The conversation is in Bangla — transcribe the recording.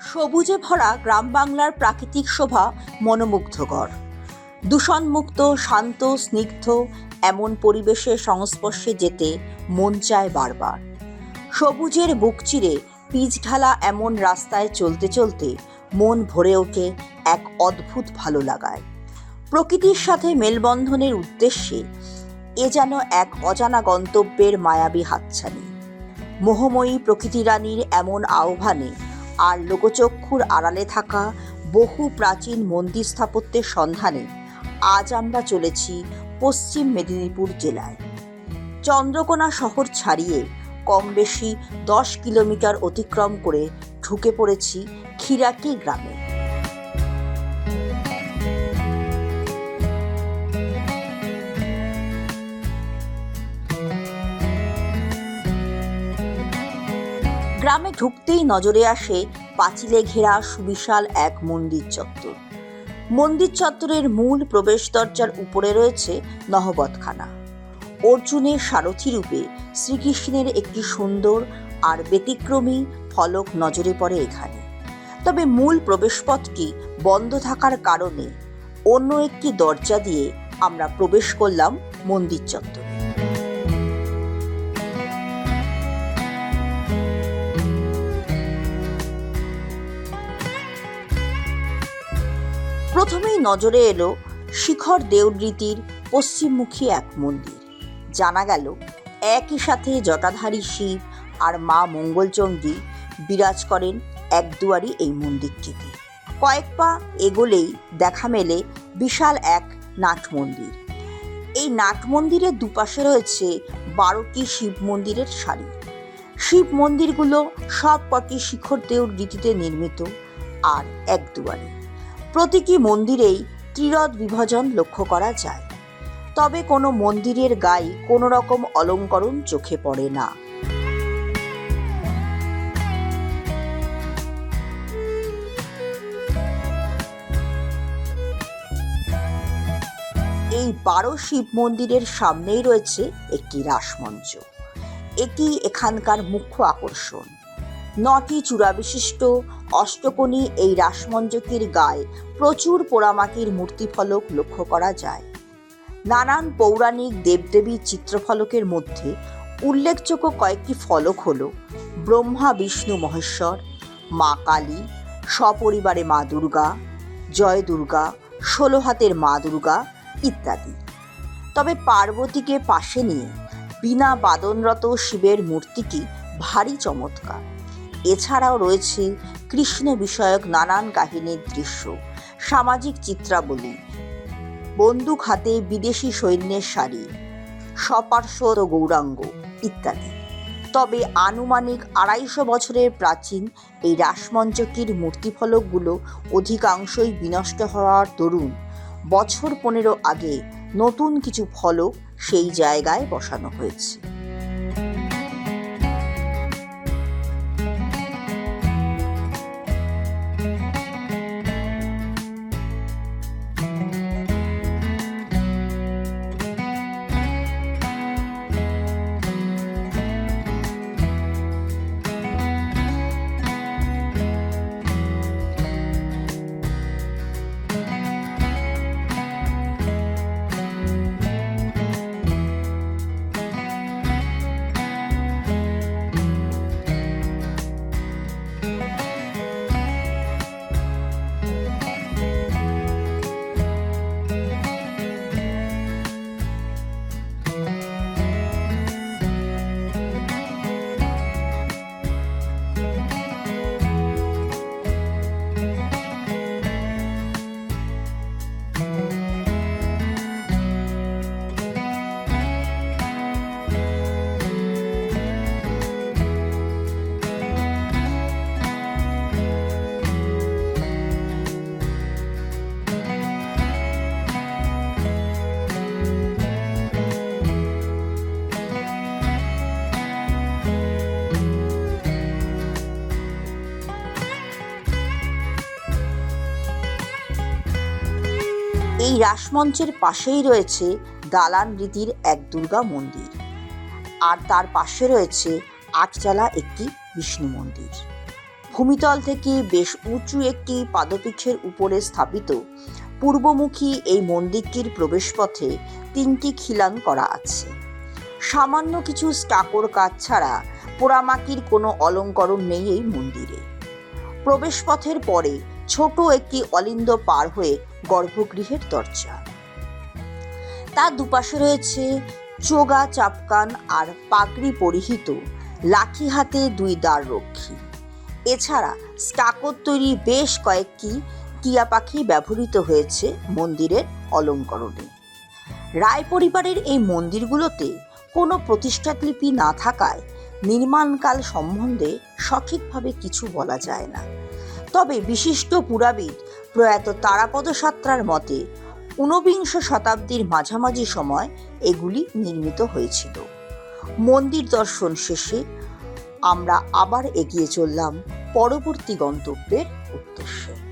সবুজে ভরা গ্রাম বাংলার প্রাকৃতিক শোভা মনোমুগ্ধকর। দূষণমুক্ত, শান্ত, স্নিগ্ধ, এমন পরিবেশের সংস্পর্শে যেতে মন চায় বারবার। সবুজের বুক চিরে পিচ ঢালা এমন রাস্তায় চলতে চলতে মন ভরে ওঠে এক অদ্ভুত ভালো লাগায়। প্রকৃতির সাথে মেলবন্ধনের উদ্দেশ্যে এ যেন এক অজানা গন্তব্যের মায়াবী হাতছানি। মোহময়ী প্রকৃতি রানীর এমন আহ্বানে আর লোকচক্ষুর আড়ালে থাকা বহু প্রাচীন মন্দির স্থাপত্যের সন্ধানে আজ আমরা চলেছি পশ্চিম মেদিনীপুর জেলায়। চন্দ্রকোনা শহর ছাড়িয়ে কম বেশি দশ কিলোমিটার অতিক্রম করে ঢুকে পড়েছি খিরাকি গ্রামে। গ্রামে ঢুকতেই নজরে আসে পাঁচিলে ঘেরা সুবিশাল এক মন্দির চত্বর। মন্দির চত্বরের মূল প্রবেশ দরজার উপরে রয়েছে নহবতখানা। অর্জুনের সারথি রূপে শ্রীকৃষ্ণের একটি সুন্দর আর ব্যতিক্রমী ফলক নজরে পড়ে এখানে। তবে মূল প্রবেশপথটি বন্ধ থাকার কারণে অন্য একটি দরজা দিয়ে আমরা প্রবেশ করলাম মন্দির চত্বরে। প্রথমেই নজরে এলো শিখর দেউরীতির পশ্চিমমুখী এক মন্দির। জানা গেল, একই সাথে জটাধারী শিব আর মা মঙ্গলচণ্ডী বিরাজ করেন এক দুয়ারি এই মন্দিরটিতে। কয়েক পা এগোলেই দেখা মেলে বিশাল এক নাট মন্দির। এই নাট মন্দিরের দুপাশে রয়েছে বারোটি শিব মন্দিরের সারি। শিব মন্দিরগুলো সব কটি শিখর দেউর রীতিতে নির্মিত আর এক প্রতীকী মন্দিরেই ত্রিরথ বিভাজন লক্ষ্য করা যায়। তবে কোনো মন্দিরের গায়ে কোনো রকম অলঙ্করণ চোখে পড়ে না। এই বারো শিব মন্দিরের সামনেই রয়েছে একটি রাসমঞ্চ। এটি এখানকার মুখ্য আকর্ষণ। নটি চূড়া বিশিষ্ট অষ্টকোণী এই রাসমঞ্জকির গায়ে প্রচুর পোড়ামাটির মূর্তিফলক লক্ষ্য করা যায়। নানান পৌরাণিক দেবদেবীর চিত্রফলকের মধ্যে উল্লেখযোগ্য কয়েকটি ফলক হল ব্রহ্মা, বিষ্ণু, মহেশ্বর, মা কালী, সপরিবারে মা দুর্গা, জয় দুর্গা, ষোলো হাতের মা দুর্গা ইত্যাদি। তবে পার্বতীকে পাশে নিয়ে বিনা বাদনরত শিবের মূর্তিটি ভারী চমৎকার। এছাড়াও রয়েছে কৃষ্ণ বিষয়ক নানান কাহিনীর দৃশ্য, সামাজিক চিত্রাবলী, বন্দুক হাতে বিদেশি সৈন্যের শাড়ি সপার্শ্বদ ও গৌরাঙ্গ ইত্যাদি। তবে আনুমানিক আড়াইশো বছরের প্রাচীন এই রাসমঞ্চকির মূর্তিফলকগুলো অধিকাংশই বিনষ্ট হওয়ার দরুন বছর পনেরো আগে নতুন কিছু ফলক সেই জায়গায় বসানো হয়েছে। এই রাসমঞ্চের পাশেই রয়েছে দালান রীতির এক দুর্গা মন্দির। আর তার পাশে রয়েছে আটচালা একটি বিষ্ণু মন্দির। ভূমিতল থেকে বেশ উঁচু একটি পাদপীঠের উপরে স্থাপিত পূর্বমুখী এই মন্দিরটির প্রবেশপথে তিনটি খিলান করা আছে। সামান্য কিছু স্টাকোর কাজ ছাড়া পোড়ামাটির কোনো অলঙ্করণ নেই এই মন্দিরে। প্রবেশপথের পরে ছোট একটি অলিন্দ পার হয়ে গর্ভগৃহের দরজা। তার দুপাশে রয়েছে চোগা, চাপকান আর পাগড়ি পরিহিত লাঠি হাতে দুই দ্বার রক্ষী। এছাড়া স্টাকোর তৈরি বেশ কয়েকটি টিয়া পাখি ব্যবহৃত হয়েছে মন্দিরের অলঙ্করণে। রায় পরিবারের এই মন্দিরগুলোতে কোনো প্রতিষ্ঠাতলিপি না থাকায় নির্মাণকাল সম্বন্ধে সঠিকভাবে কিছু বলা যায় না। তবে বিশিষ্ট পুরাবিদ প্রয়াত তারাপদ সাত্রার মতে ঊনবিংশ শতাব্দীর মাঝামাঝি সময় এগুলি নির্মিত হয়েছিল। মন্দির দর্শন শেষে আমরা আবার এগিয়ে চললাম পরবর্তী গন্তব্যের উদ্দেশ্যে।